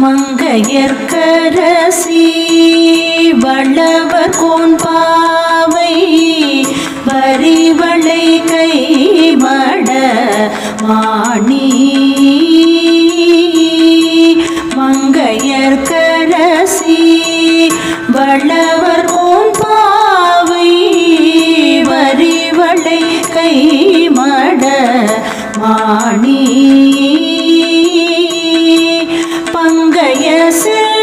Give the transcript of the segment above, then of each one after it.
மங்கையர்க்கரசி வளவர் cone பாவை வரிவளை கைமட Mani Yes,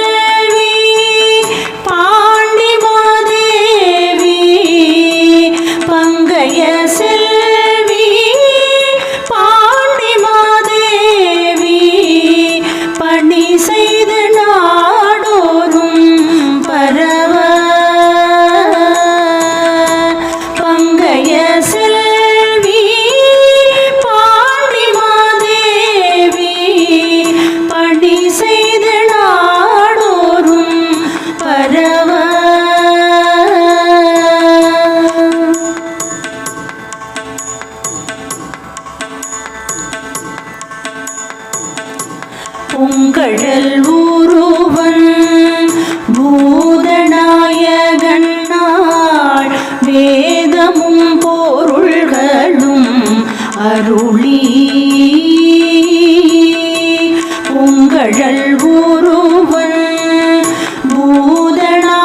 பொங்கழல் ஊருவன் பூதநாயகன் நாள் வேதமும் பொருள்களும் அருளி. பொங்கழல் ஊருவன் பூதநாயகன்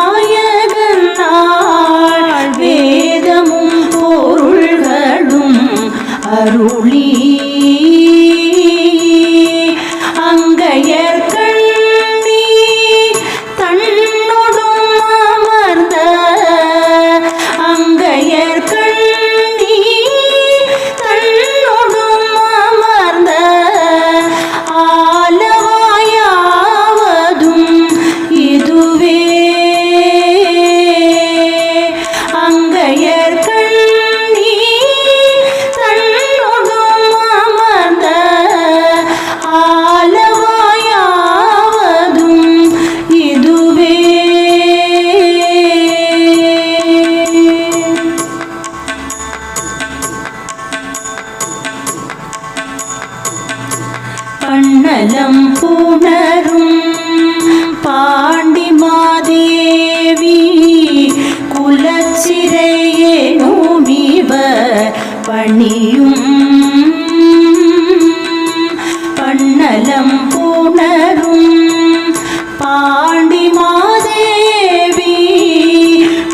நாள் வேதமும் பொருள்களும் அருளி. பண்ணலம் புணரும் பாண்டி மாதேவி குலச்சிறையே இவர் பணியும் பண்ணலம் புணரும் பாண்டி மாதேவி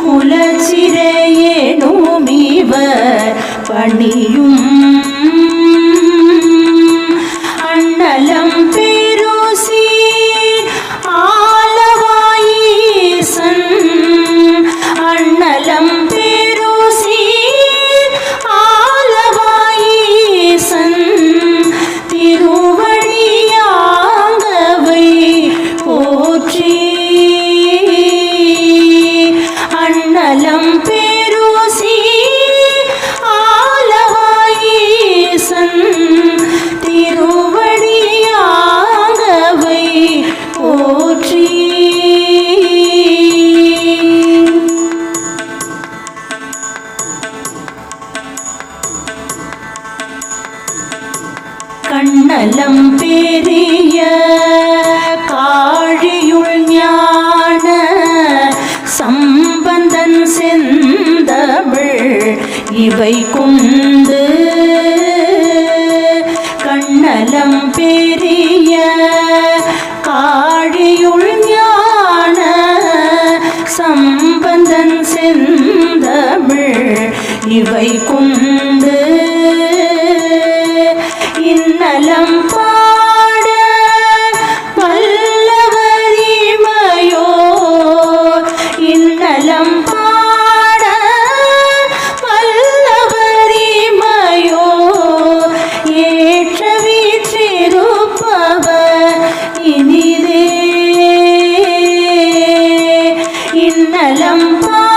குலச்சிறையே இவர் பணி இவை கொண்டு கண்ணலம் பெரிய காழியுள் ஞான சம்பந்தன் செந்தமிழ். இவை கொண்டு ഇന്നലം പോ